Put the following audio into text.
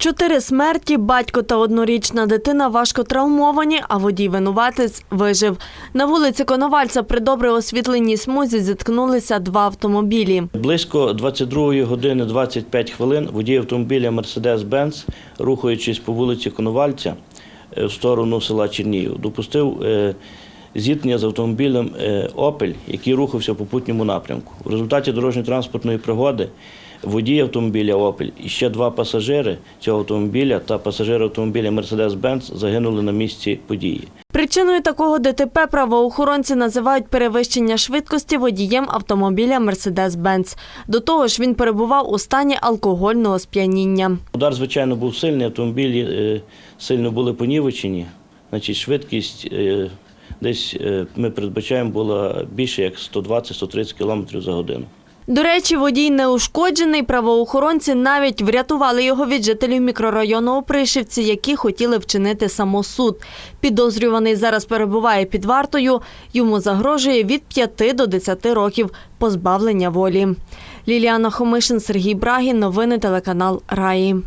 Чотири смерті, батько та однорічна дитина важко травмовані, а водій винуватець вижив. На вулиці Коновальця при добре освітленій смузі зіткнулися два автомобілі. Близько 22 години 25 хвилин водій автомобіля Mercedes-Benz, рухаючись по вулиці Коновальця е, в сторону села Чернігів, допустив е, зіткнення з автомобілем е, «Опель», який рухався в попутньому напрямку. В результаті дорожньо-транспортної пригоди водій автомобіля «Опель» і ще два пасажири цього автомобіля та пасажир автомобіля Mercedes-Benz загинули на місці події. Причиною такого ДТП правоохоронці називають перевищення швидкості водієм автомобіля Mercedes-Benz. До того ж, він перебував у стані алкогольного сп'яніння. Удар, звичайно, був сильний, автомобілі е, сильно були понівечені. Значить, швидкість е, десь е, ми передбачаємо була більше як 120-130 км за годину. До речі, водій не ушкоджений. Правоохоронці навіть врятували його від жителів мікрорайону Опришівці, які хотіли вчинити самосуд. Підозрюваний зараз перебуває під вартою. Йому загрожує від 5 до 10 років позбавлення волі. Ліліана Хомишин, Сергій Брагін. Новини телеканал Раї.